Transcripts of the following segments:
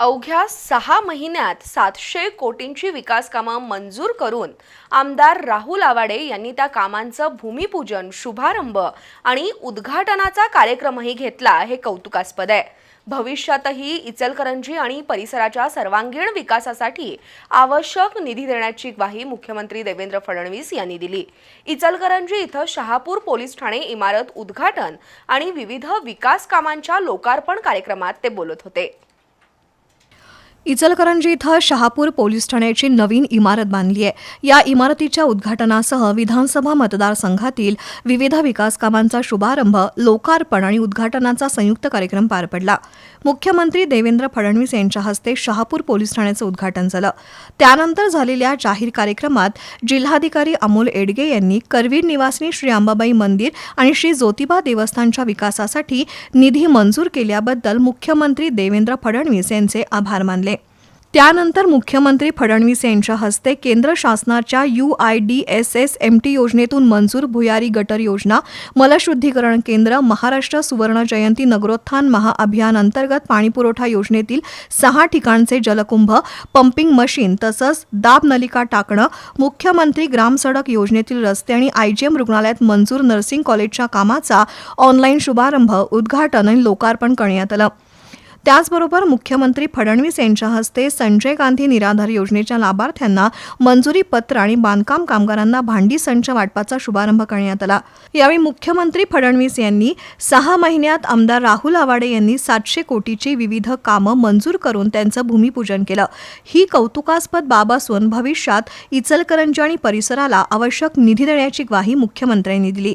अवघ्या सहा महिन्यात सातशे कोटींची विकास कामं मंजूर करून आमदार राहुल आवाडे यांनी त्या कामांचं भूमिपूजन शुभारंभ आणि उद्घाटनाचा कार्यक्रमही घेतला हे कौतुकास्पद आहे. भविष्यातही इचलकरंजी आणि परिसराच्या सर्वांगीण विकासासाठी आवश्यक निधी देण्याची ग्वाही मुख्यमंत्री देवेंद्र फडणवीस यांनी दिली. इचलकरंजी इथं शहापूर पोलीस ठाणे इमारत उद्घाटन आणि विविध विकास कामांच्या लोकार्पण कार्यक्रमात ते बोलत होते. इचलकरंजी इथं शहापूर पोलीस ठाण्याची नवीन इमारत बांधली आहे. या इमारतीच्या उद्घाटनासह विधानसभा मतदारसंघातील विविध विकास कामांचा शुभारंभ लोकार्पण आणि उद्घाटनाचा संयुक्त कार्यक्रम पार पडला. मुख्यमंत्री देवेंद्र फडणवीस यांच्या हस्ते शहापूर पोलीस ठाण्याचं उद्घाटन झालं. त्यानंतर झालेल्या जाहीर कार्यक्रमात जिल्हाधिकारी अमोल एडगे यांनी करवीर निवासिनी श्री अंबाबाई मंदिर आणि श्री ज्योतिबा देवस्थानच्या विकासासाठी निधी मंजूर केल्याबद्दल मुख्यमंत्री देवेंद्र फडणवीस यांचे आभार मानले. त्यानंतर मुख्यमंत्री फडणवीस यांच्या हस्ते केंद्र शासनाच्या U I D S S M T योजनेतून मंजूर भुयारी गटर योजना मलशुद्धीकरण केंद्र महाराष्ट्र सुवर्ण जयंती नगरोत्थान महाअभियान अंतर्गत पाणीपुरवठा योजनेतील सहा ठिकाणचे जलकुंभ पंपिंग मशीन तसंच दाब नलिका टाकणं मुख्यमंत्री ग्रामसडक योजनेतील रस्ते आणि आयजीएम रुग्णालयात मंजूर नर्सिंग कॉलेजच्या कामाचा ऑनलाईन शुभारंभ उद्घाटन आणि लोकार्पण करण्यात आलं. त्याचबरोबर मुख्यमंत्री फडणवीस यांच्या हस्ते संजय गांधी निराधार योजनेच्या लाभार्थ्यांना मंजुरी पत्र आणि बांधकाम कामगारांना भांडी संच वाटपाचा शुभारंभ करण्यात आला. यावेळी मुख्यमंत्री फडणवीस यांनी सहा महिन्यात आमदार राहुल आवाडे यांनी सातशे कोटीची विविध कामं मंजूर करून त्यांचं भूमिपूजन केलं. ही कौतुकास्पद बाब असून भविष्यात इचलकरंजी आणि परिसराला आवश्यक निधी देण्याची ग्वाही मुख्यमंत्र्यांनी दिली.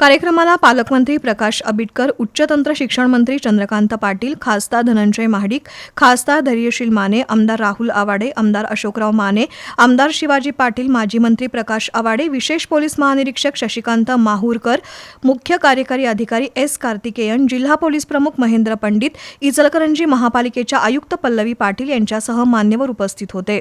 कार्यक्रमाला पालकमंत्री प्रकाश आबिटकर उच्चतंत्र शिक्षण मंत्री चंद्रकांत पाटील खासदार धनंजय महाडिक खासदार धैर्यशील माने आमदार राहुल आवाडे आमदार अशोकराव माने आमदार शिवाजी पाटील माजी मंत्री प्रकाश आवाडे विशेष पोलीस महानिरीक्षक शशिकांत माहूरकर मुख्य कार्यकारी अधिकारी एस कार्तिकेयन जिल्हा पोलीस प्रमुख महेंद्र पंडित इचलकरंजी महापालिकेच्या आयुक्त पल्लवी पाटील यांच्यासह मान्यवर उपस्थित होते.